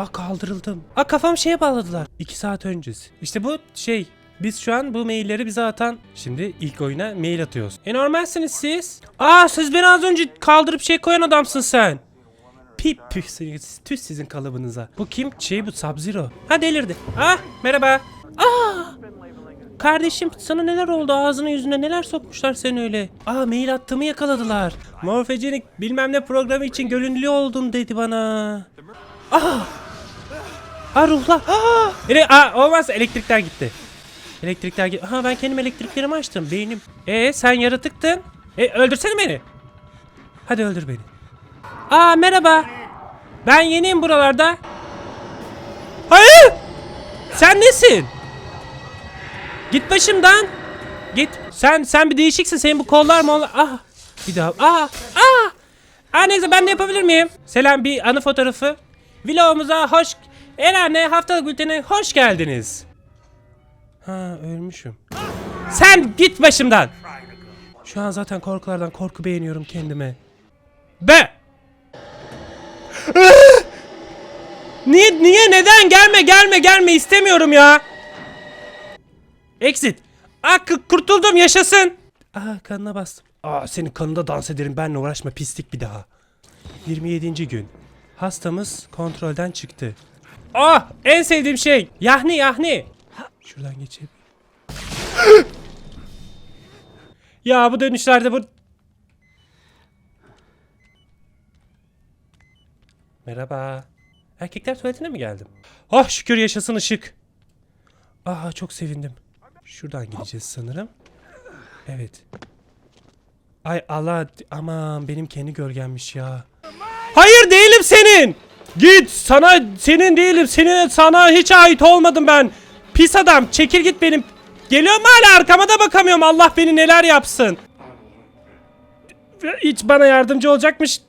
Ah kaldırıldım. Ah kafam şeye bağladılar. 2 saat öncesi. İşte bu şey. Biz şu an bu mailleri bize atan. Şimdi ilk oyuna mail atıyoruz. E normalsiniz siz. Aa siz beni az önce kaldırıp şey koyan adamsın sen. Pip püh tüh sizin kalıbınıza. Bu kim? Şey bu Sub-Zero. Ha delirdi. Ah merhaba. Aa Kardeşim sana neler oldu ağzına yüzüne neler sokmuşlar seni öyle. Aa mail attığımı yakaladılar. Morfejenik bilmem ne programı için gönüllü oldum dedi bana. Aa! Aa ruhla. Aa! Ele Aa, olmaz elektrikler gitti. Elektrikler gitti. Aha ben kendim elektriklerimi açtım beynim. E sen yaratıktın. E öldürsene beni. Hadi öldür beni. Aa merhaba. Ben yeniyim buralarda. Hayır! Sen nesin? Git başımdan. Git. Sen sen bir değişiksin. Senin bu kollar mı? Ah. Bir daha. Ah. Ah. Ah neyse ben de yapabilir miyim? Selam bir anı fotoğrafı. Vlogumuza hoş... Eren'le haftalık bültene hoş geldiniz. Ha ölmüşüm. Sen git başımdan. Şu an zaten korkulardan korku beğeniyorum kendime. Be! niye niye neden gelme gelme gelme istemiyorum ya. Exit. Aa k- kurtuldum yaşasın. Aa kanına bastım. Aa senin kanında dans ederim benle uğraşma pislik bir daha. 27. gün. Hastamız kontrolden çıktı. Ah en sevdiğim şey. Yahni yahni. Şuradan geçeyim. ya bu dönüşlerde bu... Merhaba. Erkekler tuvaletine mi geldim? Ah şükür yaşasın ışık. Aa çok sevindim. Şuradan gideceğiz sanırım. Evet. Ay Allah aman benim kendi gölgemmiş ya. Hayır değilim senin. Git sana senin değilim. Senin sana hiç ait olmadım ben. Pis adam çekil git benim. Geliyorum hala arkama da bakamıyorum. Allah beni neler yapsın. Hiç bana yardımcı olacakmış.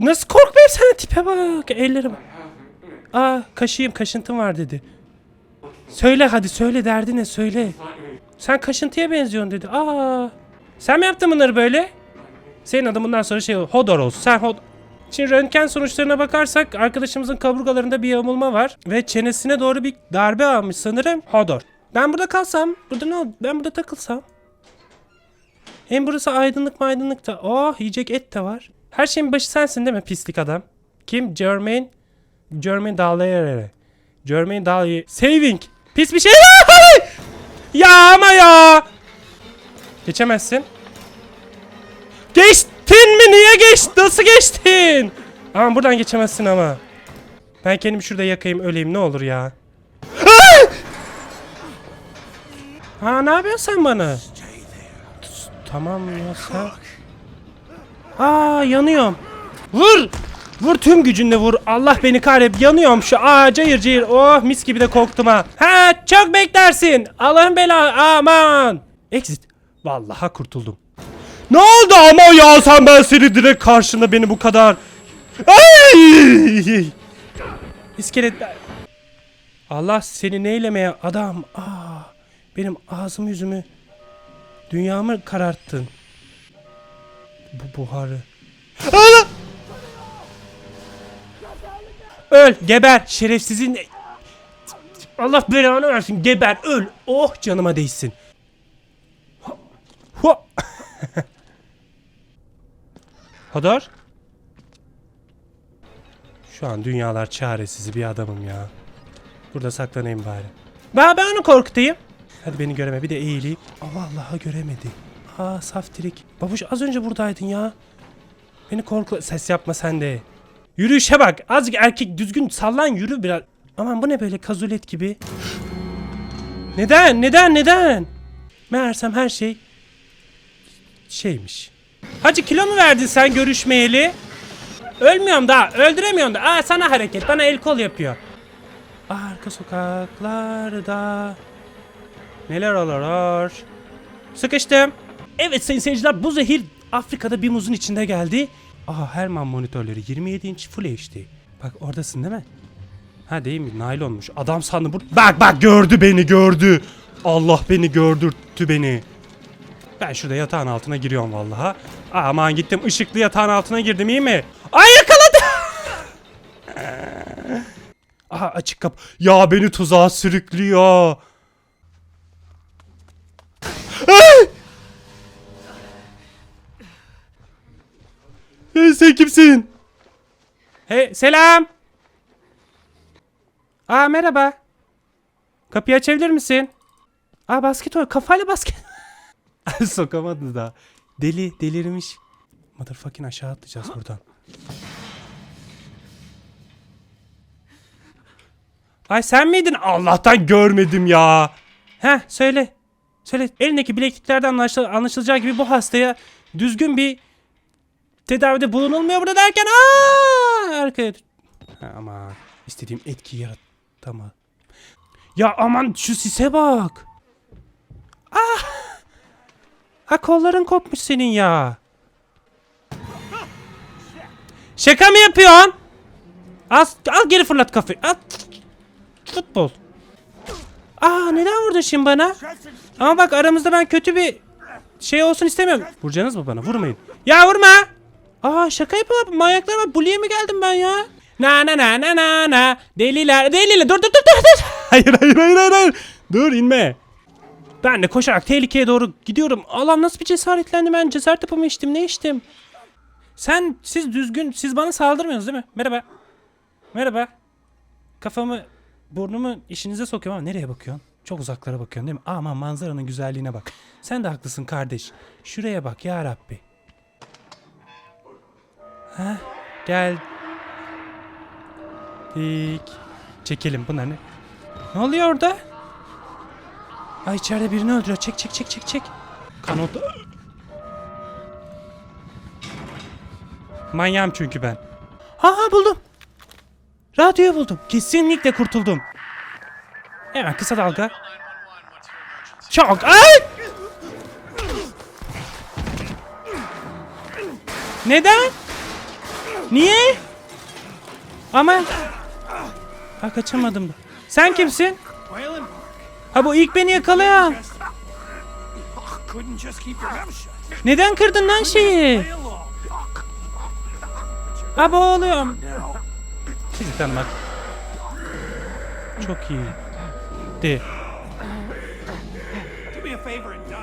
Nasıl korkmayayım sana tipe bak. Ellerim. Aa kaşıyım kaşıntım var dedi. Söyle hadi söyle derdi ne söyle. Sen kaşıntıya benziyorsun dedi. Aa. Sen mi yaptın bunları böyle? Senin adın bundan sonra şey Hodor olsun. Sen Hod... Şimdi röntgen sonuçlarına bakarsak arkadaşımızın kaburgalarında bir yamulma var. Ve çenesine doğru bir darbe almış sanırım. Hodor. Ben burada kalsam, burada ne oldu? Ben burada takılsam. Hem burası aydınlık aydınlık da. Oh yiyecek et de var. Her şeyin başı sensin değil mi pislik adam? Kim? Jermaine? Jermaine Dallaire. Jermaine Dallaire. Saving. Pis bir şey. ya ama ya. Geçemezsin. Geçtin mi? Niye geç? Nasıl geçtin? Aman buradan geçemezsin ama. Ben kendimi şurada yakayım öleyim ne olur ya. Ha ne yapıyorsun sen bana? Tamam ya sen. Aa yanıyorum. Vur! Vur tüm gücünle vur. Allah beni kahret. Yanıyorum şu. Aa cayır cayır. Oh mis gibi de korktum ha. Ha çok beklersin. Allah'ın bela. Aman. Exit. Vallahi kurtuldum. Ne oldu ama ya sen ben seni direkt karşında beni bu kadar. Ay! İskeletler. Allah seni neylemeye adam. Aa, benim ağzımı yüzümü dünyamı kararttın. Bu buharı. Ana! Öl, geber, şerefsizin... Allah belanı versin, geber, öl. Oh canıma değsin. Hadar? Şu an dünyalar çaresiz bir adamım ya. Burada saklanayım bari. Ben, ben onu korkutayım. Hadi beni göreme bir de eğileyim. Aa vallahi göremedi. Aa saftirik. Babuş az önce buradaydın ya. Beni korku... Ses yapma sen de. Yürüyüşe bak. Azıcık erkek düzgün sallan yürü biraz. Aman bu ne böyle kazulet gibi. neden? Neden? Neden? Meğersem her şey şeymiş. Hacı kilo mu verdin sen görüşmeyeli? Ölmüyorum daha. Öldüremiyorum da. Aa sana hareket. Bana el kol yapıyor. Arka sokaklarda neler olur? Sıkıştım. Evet sayın seyirciler bu zehir Afrika'da bir muzun içinde geldi. Aha Herman monitörleri 27 inç Full HD. Bak oradasın değil mi? Ha değil mi? Naylonmuş. Adam sandı bu. Bak bak gördü beni gördü. Allah beni gördürttü beni. Ben şurada yatağın altına giriyorum vallaha. Aman gittim ışıklı yatağın altına girdim iyi mi? Ay yakaladı. Aha açık kapı. Ya beni tuzağa sürüklüyor. Hey, sen kimsin? Hey selam. Aa merhaba. Kapıyı açabilir misin? Aa basket oynuyor. Kafayla basket. Sokamadı da. Deli delirmiş. Motherfucking aşağı atlayacağız buradan. Ay sen miydin? Allah'tan görmedim ya. Heh söyle. Söyle. Elindeki bilekliklerden anlaşıl- anlaşılacağı gibi bu hastaya düzgün bir tedavide bulunulmuyor burada derken aa arkaya ha, ama istediğim etkiyi yaratamadım. Ya aman şu sise bak. Ah! Ha kolların kopmuş senin ya. Şaka mı yapıyorsun? Al, al geri fırlat kafayı. Al. Futbol. Aa neden vurdun şimdi bana? Ama bak aramızda ben kötü bir şey olsun istemiyorum. Vuracaksınız mı bana? Vurmayın. Ya vurma. Aa şaka yapıyorlar. Manyaklar var. Bully'e mi geldim ben ya? Na na na na na na. Deliler. Deliler. Dur dur dur dur. dur. Hayır hayır hayır hayır. Dur inme. Ben de koşarak tehlikeye doğru gidiyorum. Allah'ım nasıl bir cesaretlendim ben. Cesaret yapımı içtim. Ne içtim? Sen siz düzgün siz bana saldırmıyorsunuz değil mi? Merhaba. Merhaba. Kafamı burnumu işinize sokuyorum ama nereye bakıyorsun? Çok uzaklara bakıyorsun değil mi? Aman manzaranın güzelliğine bak. Sen de haklısın kardeş. Şuraya bak ya Rabbi. Ha? Gel. Dik. Çekelim bunlar ne? Ne oluyor orada? Ay içeride birini öldürüyor. Çek çek çek çek çek. Kanot. Manyağım çünkü ben. Ha ha buldum. Radyoyu buldum. Kesinlikle kurtuldum. Hemen kısa dalga. Çok. Ay! Neden? Niye? Ama... Ha kaçamadım. Sen kimsin? Ha bu ilk beni yakalayan. Neden kırdın lan şeyi? Ha boğuluyorum. Sizi tanımak. Çok iyi. De.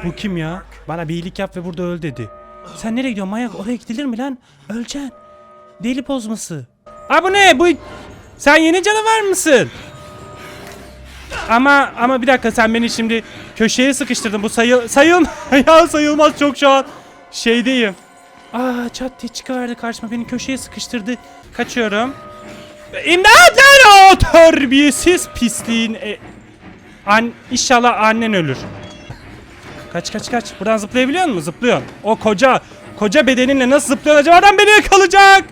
Bu kim ya? Bana bir iyilik yap ve burada öl dedi. Sen nereye gidiyorsun manyak? Oraya gidilir mi lan? Öleceksin. Deli pozması. Ha bu ne? Bu... Sen yeni canavar mısın? Ama ama bir dakika sen beni şimdi köşeye sıkıştırdın. Bu sayıl sayıl ya sayılmaz çok şu an şeydeyim. Aa çat diye çıkıverdi karşıma beni köşeye sıkıştırdı. Kaçıyorum. İmdat lan o terbiyesiz pisliğin. E, an, inşallah annen ölür. Kaç kaç kaç. Buradan zıplayabiliyor musun? Zıplıyorsun. O koca koca bedeninle nasıl zıplıyorsun acaba? Oradan beni yakalayacak.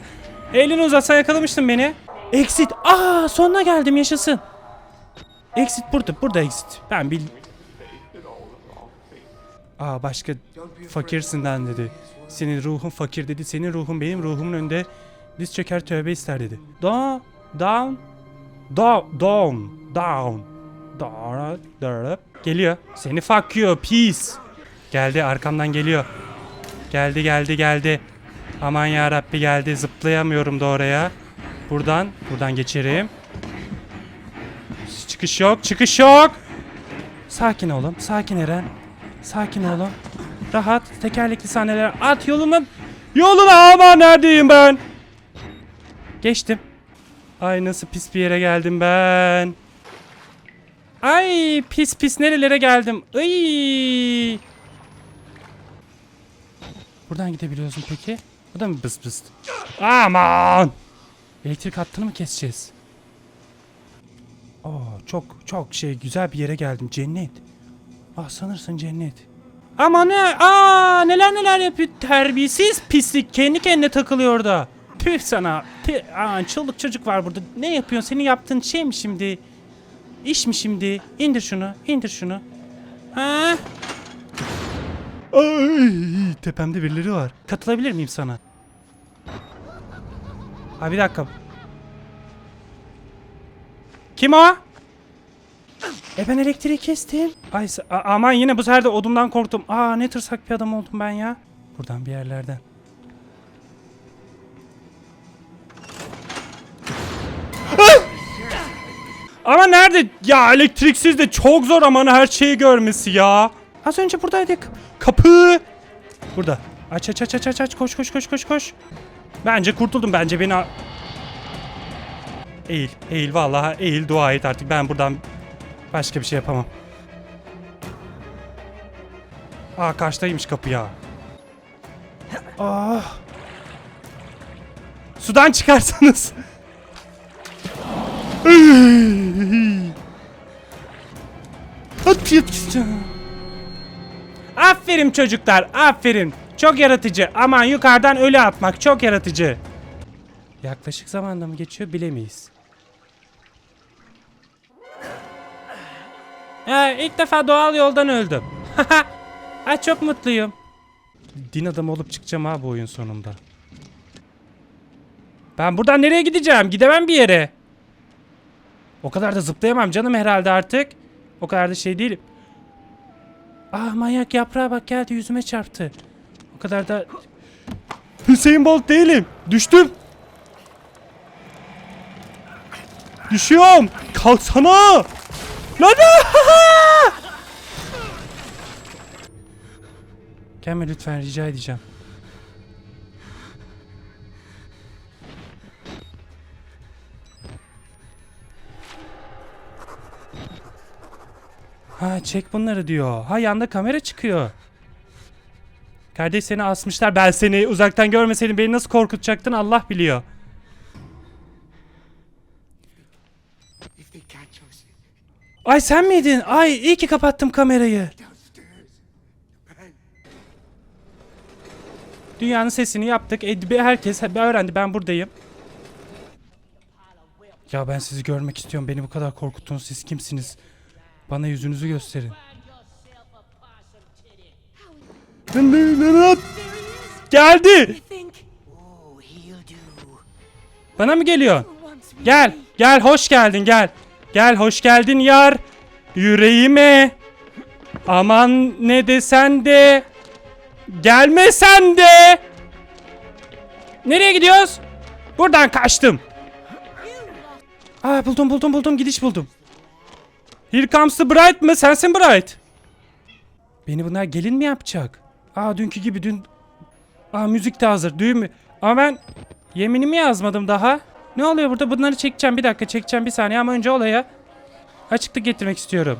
Elini uzatsan yakalamıştın beni. Exit. Aa sonuna geldim yaşasın. Exit burada. Burada exit. Ben bil... Aa başka fakirsinden dedi. Senin ruhun fakir dedi. Senin ruhun benim ruhumun önünde diz çöker tövbe ister dedi. Down, down, down, down, down, down. Geliyor. Seni fuck you, peace. Geldi arkamdan geliyor. Geldi geldi geldi. Aman ya Rabbi geldi. Zıplayamıyorum da oraya. Buradan, buradan geçerim. Çıkış yok, çıkış yok. Sakin oğlum, sakin Eren. Sakin oğlum. Rahat, tekerlekli sahneler at yoluma. Yoluna aman neredeyim ben? Geçtim. Ay nasıl pis bir yere geldim ben. Ay pis pis nerelere geldim. Ay. Buradan gidebiliyorsun peki? Bu da mı bıs bıs? Aman. Elektrik hattını mı keseceğiz? Oo, çok çok şey güzel bir yere geldim. Cennet. Ah sanırsın cennet. Ama ne? Aa neler neler yapıyor. Terbiyesiz pislik. Kendi kendine takılıyor orada. Tüh sana. Tüh. Aa, çıldık çocuk var burada. Ne yapıyorsun? Senin yaptığın şey mi şimdi? İş mi şimdi? İndir şunu. indir şunu. Ha? Ay, tepemde birileri var. Katılabilir miyim sana? Ha bir dakika. Kim o? E ben elektriği kestim. Ay aman yine bu sefer de odumdan korktum. Aa ne tırsak bir adam oldum ben ya. Buradan bir yerlerden. Ah! Ama nerede? Ya elektriksiz de çok zor aman her şeyi görmesi ya. Az önce buradaydık. Kapı. Burada. Aç aç aç aç aç. Koş koş koş koş koş. Bence kurtuldum. Bence beni... Eğil. Eğil vallahi eğil dua et artık. Ben buradan başka bir şey yapamam. Aa karşıdaymış kapı ya. Ah. Sudan çıkarsanız. Aferin çocuklar, aferin. Çok yaratıcı. Aman yukarıdan ölü atmak çok yaratıcı. Yaklaşık zamanda mı geçiyor bilemeyiz. Ha, ilk defa doğal yoldan öldüm. ha, çok mutluyum. Din adamı olup çıkacağım ha bu oyun sonunda. Ben buradan nereye gideceğim? Gidemem bir yere. O kadar da zıplayamam canım herhalde artık. O kadar da şey değilim. Ah manyak yaprağa bak geldi yüzüme çarptı. O kadar da... Hüseyin Bolt değilim. Düştüm. Düşüyorum. Kalksana. Lan! Gelme lütfen rica edeceğim. Ha çek bunları diyor. Ha yanda kamera çıkıyor. Kardeş seni asmışlar. Ben seni uzaktan görmeseydim beni nasıl korkutacaktın Allah biliyor. Ay sen miydin? Ay iyi ki kapattım kamerayı. Dünyanın sesini yaptık. E, herkes öğrendi ben buradayım. Ya ben sizi görmek istiyorum. Beni bu kadar korkuttunuz. Siz kimsiniz? Bana yüzünüzü gösterin. Geldi. Bana mı geliyor? Gel, gel hoş geldin gel. Gel hoş geldin yar. Yüreğime. Aman ne desen de. Gelmesen de. Nereye gidiyoruz? Buradan kaçtım. Aa buldum buldum buldum gidiş buldum. Here comes the bright mı? Sensin bright. Beni bunlar gelin mi yapacak? Aa dünkü gibi dün... Aa müzik de hazır düğün mü? Ama ben yeminimi yazmadım daha. Ne oluyor burada? Bunları çekeceğim. Bir dakika çekeceğim bir saniye ama önce olaya açıklık getirmek istiyorum.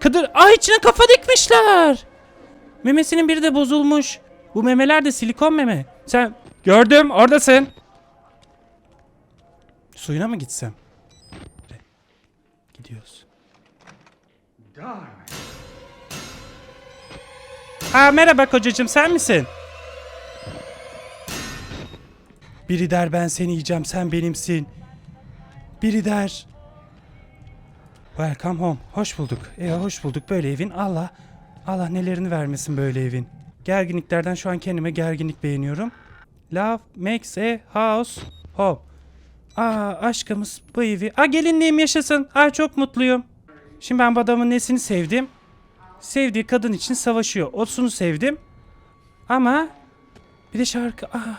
Kıdır... Aa içine kafa dikmişler. Memesinin biri de bozulmuş. Bu memeler de silikon meme. Sen gördüm oradasın. Suyuna mı gitsem? Gidiyoruz. Aa merhaba kocacığım sen misin? Biri der ben seni yiyeceğim sen benimsin. Biri der. Welcome home. Hoş bulduk. E hoş bulduk böyle evin. Allah Allah nelerini vermesin böyle evin. Gerginliklerden şu an kendime gerginlik beğeniyorum. Love makes a house home. Aa aşkımız bu evi. Aa gelinliğim yaşasın. Aa çok mutluyum. Şimdi ben bu adamın nesini sevdim? Sevdiği kadın için savaşıyor. Osunu sevdim. Ama bir de şarkı. Aa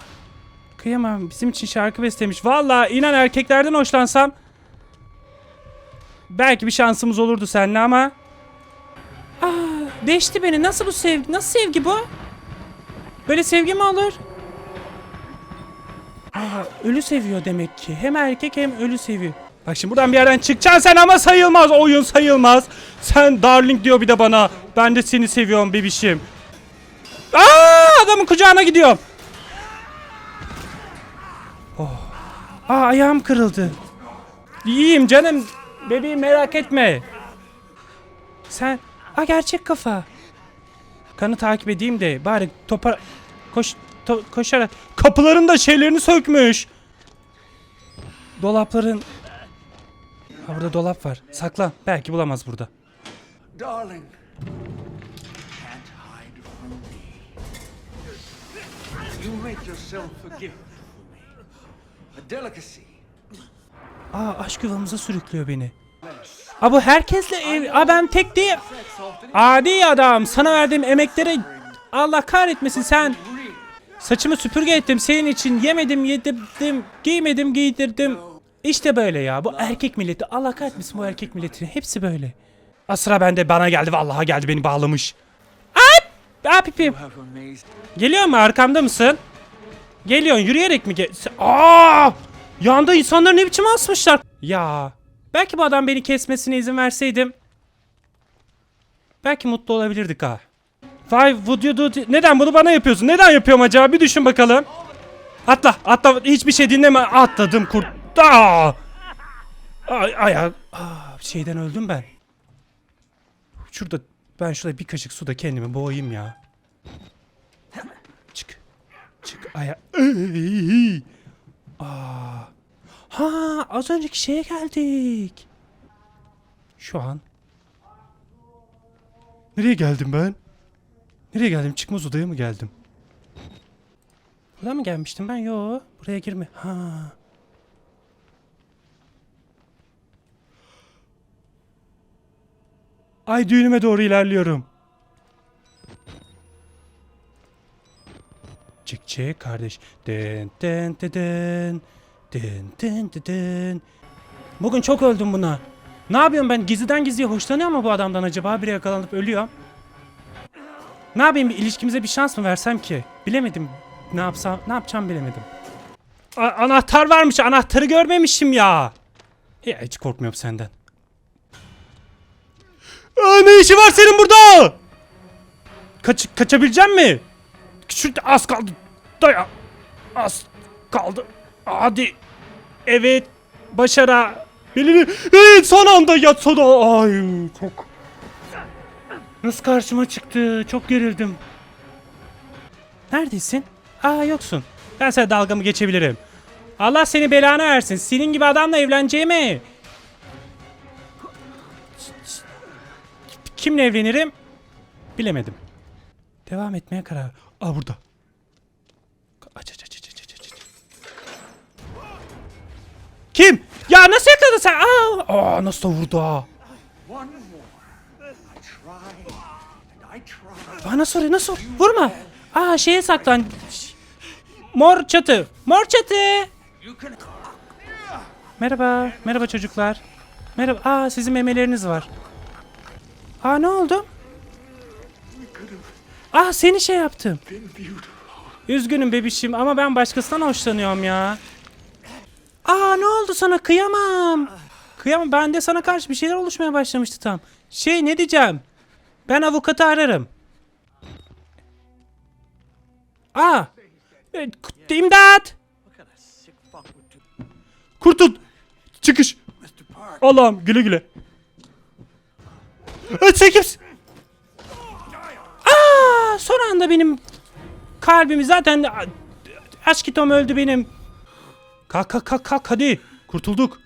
Kıyamam. Bizim için şarkı beslemiş. Vallahi inan erkeklerden hoşlansam belki bir şansımız olurdu seninle ama Aa, deşti beni. Nasıl bu sevgi? Nasıl sevgi bu? Böyle sevgi mi olur? Aa, ölü seviyor demek ki. Hem erkek hem ölü seviyor. Bak şimdi buradan bir yerden çıkacaksın sen ama sayılmaz. Oyun sayılmaz. Sen darling diyor bir de bana. Ben de seni seviyorum bebişim. Aa, adamın kucağına gidiyorum. Aa ayağım kırıldı. İyiyim canım. Bebeğim merak etme. Sen... Aa gerçek kafa. Kanı takip edeyim de bari topa... Koş... To, koşarak... Kapıların da şeylerini sökmüş. Dolapların... Ha burada dolap var. Saklan. Belki bulamaz burada. darling. You make yourself a gift Aa aşk yuvamıza sürüklüyor beni. Aa bu herkesle ev... Aa ben tek değil. Adi adam. Sana verdiğim emeklere Allah kahretmesin sen. Saçımı süpürge ettim senin için. Yemedim, yedirdim, giymedim, giydirdim. İşte böyle ya. Bu erkek milleti. Allah kahretmesin bu erkek milleti. Hepsi böyle. Asra bende bana geldi vallahi geldi beni bağlamış. Ay! Aa pipim. Geliyor mu? Arkamda mısın? Geliyorsun. Yürüyerek mi? Ge Aa! Yanda insanları ne biçim asmışlar? Ya. Belki bu adam beni kesmesine izin verseydim. Belki mutlu olabilirdik ha. Why would you do Neden bunu bana yapıyorsun? Neden yapıyorum acaba? Bir düşün bakalım. Atla. Atla. Hiçbir şey dinleme. Atladım kurt. Aa! Ay, ayağı. Aa, şeyden öldüm ben. Şurada ben şurada bir kaşık suda kendimi boğayım ya. Çık. Çık aya. Aa. Ha, az önceki şeye geldik. Şu an. Nereye geldim ben? Nereye geldim? Çıkmaz odaya mı geldim? Buradan mı gelmiştim ben? Yo, buraya girme. Ha. Ay düğünüme doğru ilerliyorum. Çık çık kardeş. Den den den den. Den den den den. Bugün çok öldüm buna. Ne yapıyorum ben? Gizliden gizliye hoşlanıyor mu bu adamdan acaba? Biri yakalanıp ölüyor. Ne yapayım? Bir ilişkimize bir şans mı versem ki? Bilemedim. Ne yapsam? Ne yapacağım bilemedim. A- anahtar varmış. Anahtarı görmemişim ya. Ya hiç korkmuyorum senden. Aa, ne işi var senin burada? Kaç kaçabilecek mi? Şu az kaldı. Daya. Az kaldı. Hadi. Evet. Başara. Belini. Evet, son anda yat sonra. Ay çok. Nasıl karşıma çıktı? Çok gerildim. Neredesin? Aa yoksun. Ben sana dalgamı geçebilirim. Allah seni belanı versin. Senin gibi adamla evleneceğime. Kimle evlenirim? Bilemedim. Devam etmeye karar. Aa burada. Aç aç aç aç aç aç. Kim? Ya nasıl yakaladın sen? Aa, Aa nasıl da vurdu ha? Tried. Aa nasıl Vurma. Aa şeye saklan. Mor çatı. Mor çatı. Merhaba. Merhaba çocuklar. Merhaba. Aa sizin memeleriniz var. Aa ne oldu? Aa seni şey yaptım. Üzgünüm bebişim ama ben başkasından hoşlanıyorum ya. Aa ne oldu sana kıyamam. Kıyamam ben de sana karşı bir şeyler oluşmaya başlamıştı tam. Şey ne diyeceğim? Ben avukatı ararım. Aa. e, k- İmdat. Kurtul. Çıkış. Allah'ım güle güle. Ee, Son anda benim kalbimi zaten aşkitom öldü benim. Kalk kalk kalk kalk hadi. Kurtulduk.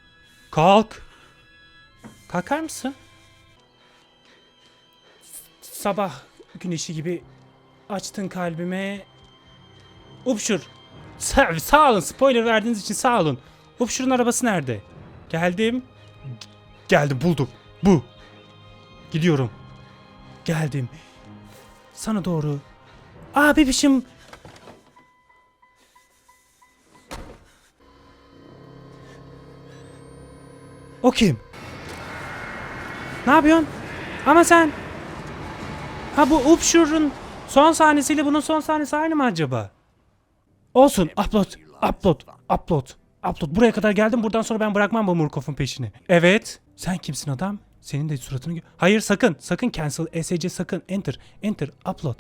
Kalk. Kalkar mısın? Sabah güneşi gibi açtın kalbime. Upşur. Sa- sağ olun spoiler verdiğiniz için sağ olun. Upşur'un arabası nerede? Geldim. Geldim buldum. Bu. Gidiyorum. Geldim. Sana doğru. Aa bebişim. O kim? Ne yapıyorsun? Ama sen... Ha bu Upshure'un son sahnesiyle bunun son sahnesi aynı mı acaba? Olsun. Upload. Upload. Upload. Upload. Buraya kadar geldim. Buradan sonra ben bırakmam bu Murkoff'un peşini. Evet. Sen kimsin adam? Senin de suratını... Hayır sakın. Sakın cancel. ESC sakın. Enter. Enter. Upload.